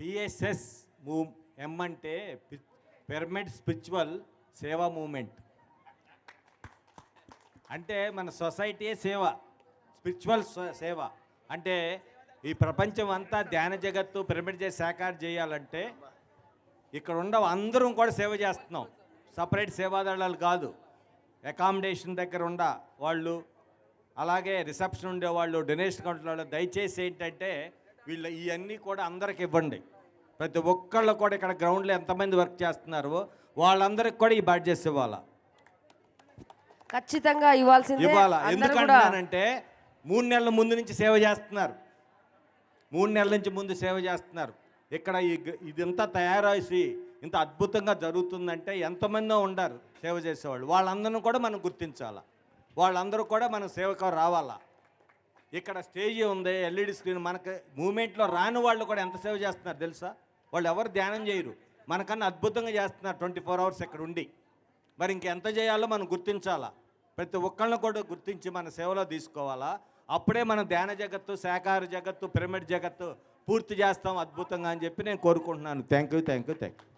PSS move ఎం అంటే pyramid spiritual సేవా moment. అంటే మన సొసైటీ సేవ? స్పిరిచువల్ సేవ. అంటే ఈ ప్రపంచం అంతా ధ్యాన జగత్తు పిరమిడ్ చేసి సాకారం చేయాలంటే ఇక్కడ ఉండ అందరం కూడా సేవ చేస్తున్నాం. సపరేట్ సేవాదళాలు కాదు. అకామిడేషన్ దగ్గర ఉండ వాళ్ళు అలాగే రిసెప్షన్ ఉండే వాళ్ళు డొనేషన్ కౌంటర్ వాళ్ళు దయచేసి ఏంటంటే వీళ్ళ ఇవన్నీ కూడా అందరికి ఇవ్వండి. ప్రతి ఒక్కళ్ళు కూడా ఇక్కడ గ్రౌండ్లో ఎంతమంది వర్క్ చేస్తున్నారో వాళ్ళందరికి కూడా ఈ బాధ్యత ఇవ్వాలా? ఖచ్చితంగా ఇవ్వాల్సిందే. ఇవ్వాలా? ఎందుకంటానంటే మూడు నెలల ముందు నుంచి సేవ చేస్తున్నారు. మూడు నెలల నుంచి ముందు సేవ చేస్తున్నారు. ఇక్కడ ఈ ఇదంతా తయారేసి ఇంత అద్భుతంగా జరుగుతుందంటే ఎంతమందో ఉండారు సేవ చేసేవాళ్ళు. వాళ్ళందరిని కూడా మనం గుర్తించాలా? వాళ్ళందరూ కూడా మన సేవకు రావాలా? ఇక్కడ స్టేజ్ ఉంది ఎల్ఈడి స్క్రీన్. మనకి మూమెంట్లో రాని వాళ్ళు కూడా ఎంత సేవ చేస్తున్నారు తెలుసా? వాళ్ళు ఎవరు ధ్యానం చేయరు. మనకన్నా అద్భుతంగా చేస్తున్నారు ట్వంటీ ఫోర్ అవర్స్ ఇక్కడ ఉండి. మరి ఇంకెంత చేయాలో మనం గుర్తించాలా? ప్రతి ఒక్కళ్ళని కూడా గుర్తించి మన సేవలో తీసుకోవాలా? అప్పుడే మన ధ్యాన జగత్తు శాకాహార జగత్తు పిరమిడ్ జగత్తు పూర్తి చేస్తాం అద్భుతంగా అని చెప్పి నేను కోరుకుంటున్నాను. Thank you thank you thank you